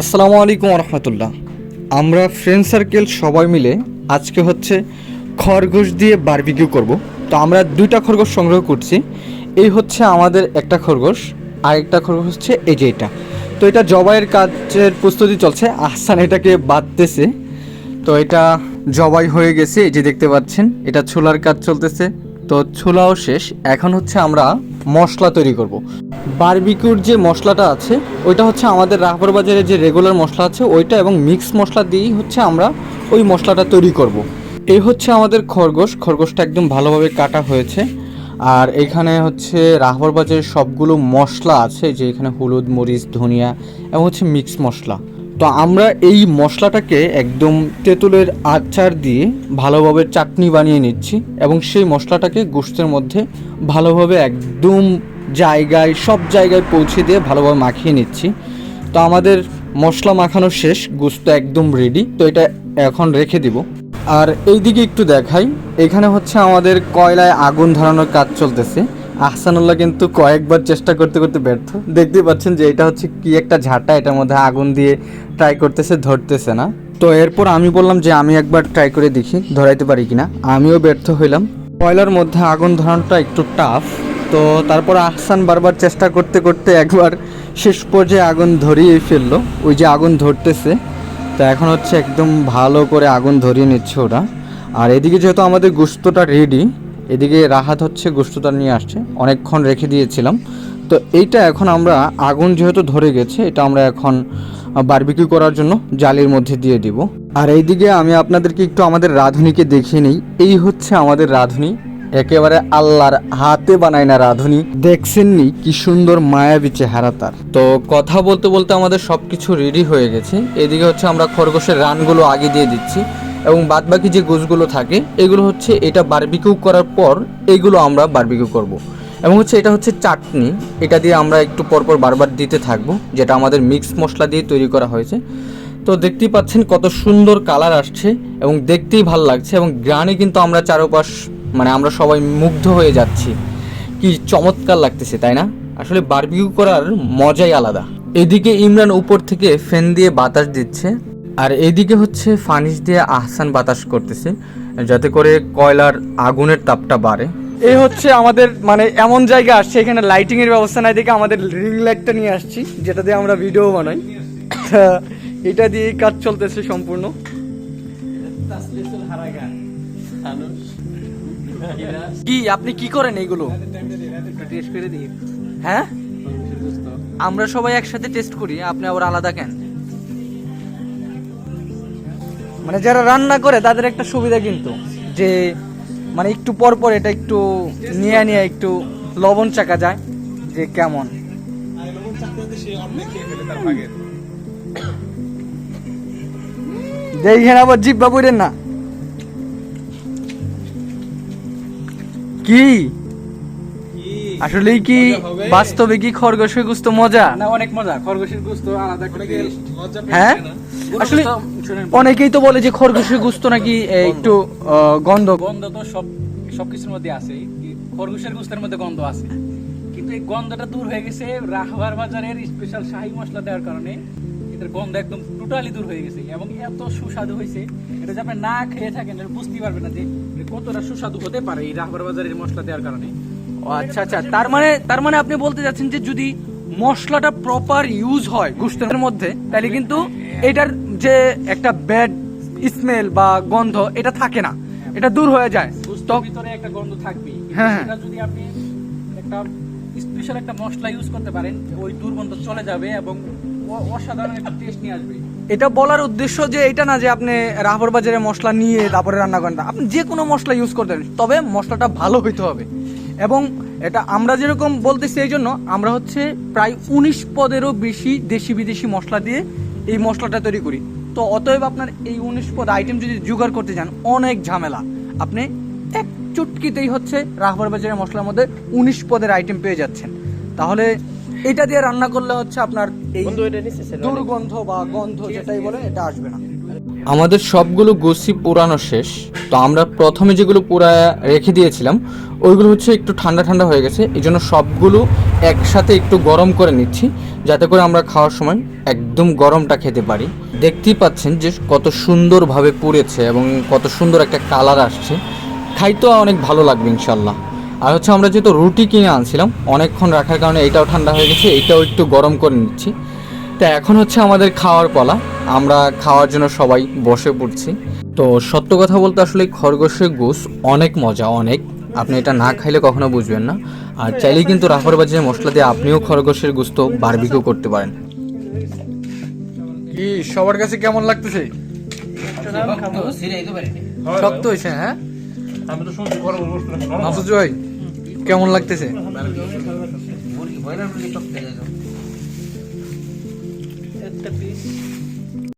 আসসালামু আলাইকুম রহমতুল্লাহ আমরা ফ্রেন্ড সার্কেল সবাই মিলে আজকে হচ্ছে খরগোশ দিয়ে বারবিকিউ করব। তো আমরা দুইটা খরগোশ সংগ্রহ করছি। এই হচ্ছে আমাদের একটা খরগোশ আর একটা খরগোশ হচ্ছে এই যে এটা। তো এটা জবাইয়ের কাজের প্রস্তুতি চলছে। আহসান এটাকে বাঁধতেছে। তো এটা জবাই হয়ে গেছে, এই যে দেখতে পাচ্ছেন, এটা ছোলার কাজ চলতেছে। তো ছোলাও শেষ। এখন হচ্ছে আমরা মশলা তৈরি করব। বারবিকিউর যে মশলাটা আছে, ওইটা হচ্ছে আমাদের রাহবর বাজারে যে রেগুলার মশলা আছে, ওইটা এবং মিক্স মশলা দিয়েই হচ্ছে আমরা ওই মশলাটা তৈরি করব। এই হচ্ছে আমাদের খরগোশ। খরগোশটা একদম ভালোভাবে কাটা হয়েছে। আর এখানে হচ্ছে রাহবর বাজারের সবগুলো মশলা আছে, যে এখানে হলুদ, মরিচ, ধনিয়া এবং হচ্ছে মিক্স মশলা। তো আমরা এই মশলাটাকে একদম তেঁতুলের আচার দিয়ে ভালোভাবে চাটনি বানিয়ে নিচ্ছি এবং সেই মশলাটাকে গোস্তের মধ্যে ভালোভাবে একদম জায়গায়, সব জায়গায় পৌঁছে দিয়ে ভালোভাবে মাখিয়ে নিচ্ছি। তো আমাদের মশলা মাখানো শেষ, গোস্ত একদম রেডি তো এটা এখন রেখে দিব। আর এইদিকে একটু দেখাই, এখানে হচ্ছে আমাদের কয়লায় আগুন ধরানোর কাজ চলতেছে। আহসানুল্লাহ কিন্তু কয়েকবার চেষ্টা করতে করতে ব্যর্থ। দেখতেই পাচ্ছেন যে এটা হচ্ছে কি একটা ঝাঁটা, এটার মধ্যে আগুন দিয়ে ট্রাই করতেছে, ধরতেছে না। তো এরপর আমি বললাম যে আমি একবার ট্রাই করে দেখি, ধরাইতে পারি কিনা। আমিও ব্যর্থ হইলাম। কয়লার মধ্যে আগুন ধরানোটা একটু টাফ তো তারপর আহসান বারবার চেষ্টা করতে করতে একবার শেষ পর্যায়ে আগুন ধরিয়ে ফেলল। ওই যে আগুন ধরতেছে, তো এখন হচ্ছে একদম ভালো করে আগুন ধরিয়ে নিচ্ছে ওরা। আর এদিকে যেহেতু আমাদের গোস্তটা রেডি এদিকে রাহাত হচ্ছে গোস্তটা নিয়ে আসছে। অনেকক্ষণ রেখে দিয়েছিলাম। তো এইটা এখন আমরা, আগুন যেহেতু ধরে গেছে, এটা আমরা এখন বারবিকিউ করার জন্য জালির মধ্যে দিয়ে দিব। আর এইদিকে আমি আপনাদেরকে একটু আমাদের রাঁধুনিকে দেখিয়ে নিই। এই হচ্ছে আমাদের রাঁধুনি। একেবারে আল্লাহর হাতে বানায় না রাঁধুনি। দেখছেননি কি সুন্দর মায়াবী চেহারা তার। তো কথা বলতে বলতে আমাদের সব কিছু রেডি হয়ে গেছে। এদিকে হচ্ছে আমরা খরগোশের রানগুলো আগে দিয়ে দিচ্ছি। এবং বাদবাকি যে গোছগুলো থাকে, এগুলো হচ্ছে এটা বারবিকিউ করার পর এইগুলো আমরা বারবিকিউ করব। এবং হচ্ছে এটা হচ্ছে চাটনি। এটা দিয়ে আমরা একটু পরপর বারবার দিতে থাকব, যেটা আমাদের মিক্স মশলা দিয়ে তৈরি করা হয়েছে। তো দেখতেই পাচ্ছেন কত সুন্দর কালার আসছে এবং দেখতেই ভালো লাগছে এবং গ্রানে কিন্তু আমরা চারপাশ মানে আমরা সবাই মুগ্ধ হয়ে যাচ্ছি। কি চমৎকার লাগতেছে, তাই না? আসলে বারবিকিউ করার মজাই আলাদা। এদিকে ইমরান উপর থেকে ফ্যান দিয়ে বাতাস দিচ্ছে। আর এদিকে হচ্ছে ফানিস দিয়ে আহসান বাতাস করতেছে যাতে করে কয়লার আগুনের তাপটা বাড়ে। এই হচ্ছে আমাদের মানে এমন জায়গা আসছে এখানে লাইটিং এর ব্যবস্থা নাই দেখে আমাদের রিং লাইটটা নিয়ে আসছি যেটা দিয়ে আমরা ভিডিও বানাই। এটা দিয়ে কাজ চলতেছে সম্পূর্ণ। কি আপনি কি করেন এইগুলো? টেস্ট করে দিই হ্যাঁ? আমরা সবাই একসাথে টেস্ট করি আপনি আবার আলাদা কেন? মানে যারা রান্না করে তাদের একটা সুবিধা কিন্তু। যে মানে একটু পর পর এটা একটু নিয়ে নিয়ে একটু লবণ চাকা যায় যে কেমন। দেখেন আবার জিব্বা পড়েন না। কি? আসলে কি বাস্তবে কি খরগোশের গুস্ত মজা? না অনেক মজা। খরগোশের গোস্ত আলাদা হ্যাঁ? আসলে অনেকেই তো বলে যে খরগোশের গুস্ত নাকি একটু গন্ধ। গন্ধ তো সব সবকিছুর মধ্যে আছে। খরগোশের গোস্তের মধ্যে গন্ধ আছে। কিন্তু এই গন্ধটা দূর হয়ে গেছে রাহবার বাজারের স্পেশাল শাহী মশলা দেওয়ার কারণে। গন্ধ একদম টোটালি দূর হয়ে গেছে। এবং এত সুস্বাদু হয়েছে এটা যদি আপনি না খেয়ে থাকেন বুঝতেই পারবেন না যে কতটা সুস্বাদু হতে পারে এই রাহবার বাজারের মশলা দেওয়ার কারণে। আচ্ছা আচ্ছা। তার মানে তার মানে আপনি বলতে যাচ্ছেন যে যদি মশলাটা প্রপার ইউজ হয় গোস্তের মধ্যে তাহলে কিন্তু এটার যে একটা ব্যাড স্মেল বা গন্ধ এটা থাকে না। এটা দূর হয়ে যায়। ভিতরে একটা গন্ধ থাকবেই। হ্যাঁ, হ্যাঁ। যদি আপনি একটা স্পেশাল একটা মশলা ইউজ করতে পারেন ওই দুর্গন্ধ চলে যাবে এবং অসাধারণ একটা টেস্ট নিয়ে আসবে। এটা বলার উদ্দেশ্য যে এটা না যে আপনি রাহবর বাজারে মশলা নিয়ে তারপরে রান্না করেন আপনি যে কোনো মশলা ইউজ করতে পারেন তবে মশলাটা ভালো হইতে হবে। এবং এটা আমরা যেরকম বলতেছি এই জন্য আমরা হচ্ছে প্রায় উনিশ পদেরও বেশি দেশি বিদেশি মশলা দিয়ে এই মশলাটা তৈরি করি। তো অতএব আপনার এই উনিশ পদ আইটেম যদি জোগাড় করতে চান অনেক ঝামেলা। আপনি এক চুটকিতেই হচ্ছে রাহবর বাজারের মশলার মধ্যে উনিশ পদের আইটেম পেয়ে যাচ্ছেন। তাহলে এটা দিয়ে রান্না করলে হচ্ছে আপনার এই দুর্গন্ধ বা গন্ধ যেটাই বলে এটা আসবে না। আমাদের সবগুলো গোসি পুরানো শেষ। তো আমরা প্রথমে যেগুলো পুরা রেখে দিয়েছিলাম, ওইগুলো হচ্ছে একটু ঠান্ডা ঠান্ডা হয়ে গেছে। এই জন্য সবগুলো একসাথে একটু গরম করে নিচ্ছি, যাতে করে আমরা খাওয়ার সময় একদম গরমটা খেতে পারি। দেখতেই পাচ্ছেন যে কত সুন্দরভাবে পুড়েছে এবং কত সুন্দর একটা কালার আসছে। খাইতেও অনেক ভালো লাগবে ইনশাল্লাহ আর হচ্ছে আমরা যেহেতু রুটি কিনে আনছিলাম, অনেকক্ষণ রাখার কারণে এইটাও ঠান্ডা হয়ে গেছে, এইটাও একটু গরম করে নিচ্ছি। তা এখন হচ্ছে আমাদের খাওয়ার পালা। আমরা খাওয়ার জন্য সবাই বসে পড়ছি। তো সত্য কথা বলতে আসলে খরগোশের গোস অনেক মজা অনেক। আপনি এটা না খাইলে কখনো বুঝবেন না। আর চাইলেই কিন্তু রাফার বাজারে মশলা দিয়ে আপনিও খরগোশের গোস্ত বারবিকিউ করতে পারেন। কি সবার কাছে কেমন লাগতেছে? শক্ত হয়েছে হ্যাঁ? আমি তো শুনছি খরচ বসল মাসুদ ভাই কেমন লাগতেছে একটা পিস